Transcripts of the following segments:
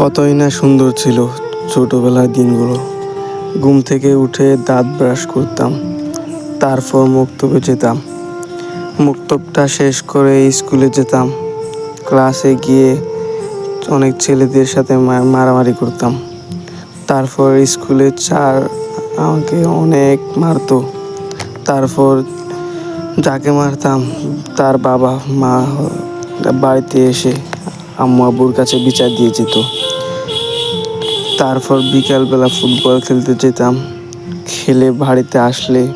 কতই না সুন্দর ছিল ছোটবেলার দিনগুলো। ঘুম থেকে উঠে দাঁত ব্রাশ করতাম, তারপর মুক্তবে যেতাম। মুক্তবটা শেষ করে স্কুলে যেতাম। ক্লাসে গিয়ে অনেক ছেলেদের সাথে মারামারি করতাম। তারপর স্কুলে স্যার আমাকে অনেক মারতো। তারপর যাকে মারতাম, তার বাবা মা বাড়িতে এসে আম্মু আব্বুর কাছে বিচার দিয়ে যেত। তারপর বিকালবেলা ফুটবল খেলতে যেতাম। খেলে বাড়িতে আসলে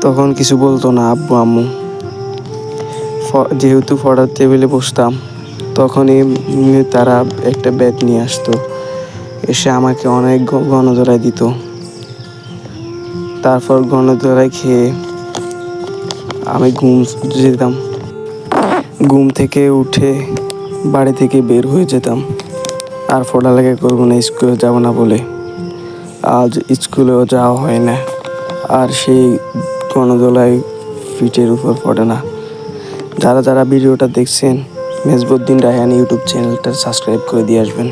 তখন কিছু বলতো না আব্বু, আম্মু। যেহেতু পড়ার টেবিলে বসতাম, তখনই তারা একটা ব্যাট নিয়ে আসতো। এসে আমাকে অনেক গ- গণধরাই দিত। তারপর গণধরাই খেয়ে আমি ঘুম যেতাম। ঘুম থেকে উঠে বাড়ি থেকে বের হয়ে যেতাম। আর পড়ালেখা করব না, স্কুলে যাব না বলে। আজ স্কুলেও যাওয়া হয় না, আর সেই গণদোলায় পিঠের উপর পড়ে না। যারা যারা ভিডিওটা দেখছেন, মেজবুদ্দিন রায়হান ইউটিউব চ্যানেলটা সাবস্ক্রাইব করে দিয়ে আসবেন।